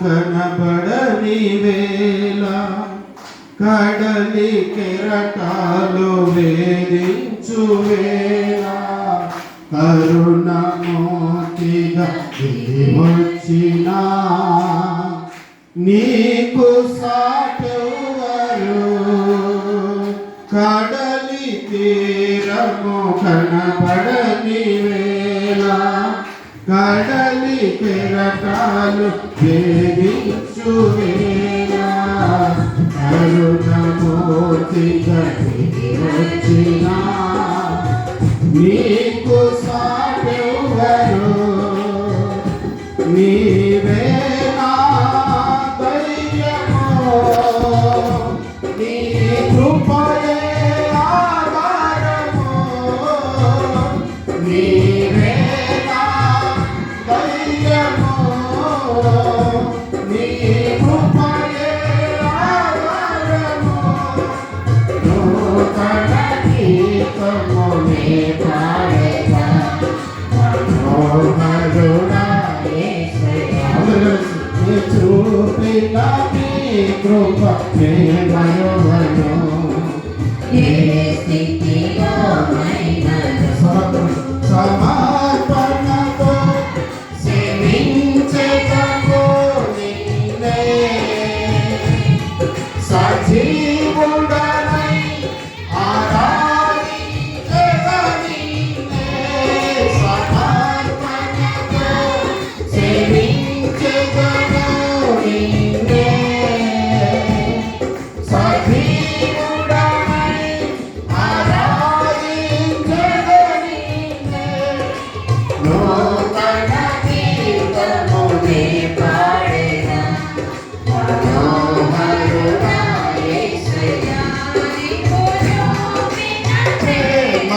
కనబడని వేళ కడలి కెరటాలు వేధించు వేళ కరుణమూర్తిగా వచ్చిన నీకు సాటవరు. కడలి తీరము కనబడని వేళ కడలి పెరటాలు దేవించు కరుణమూర్తిగా కృప చేయగలవను సమర్పణతో సేవించే సాక్షి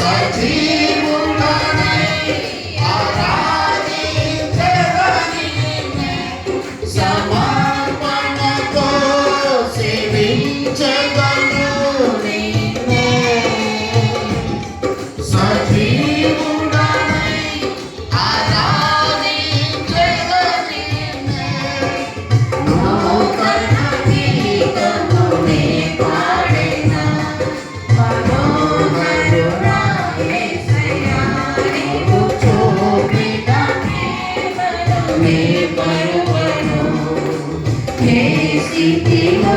sorte. భయపడను ఏ స్థితిలో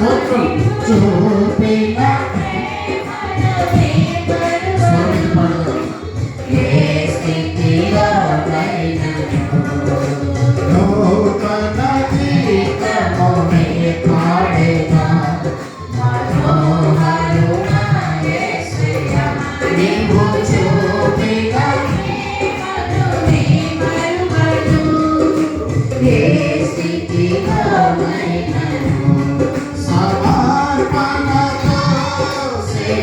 僕と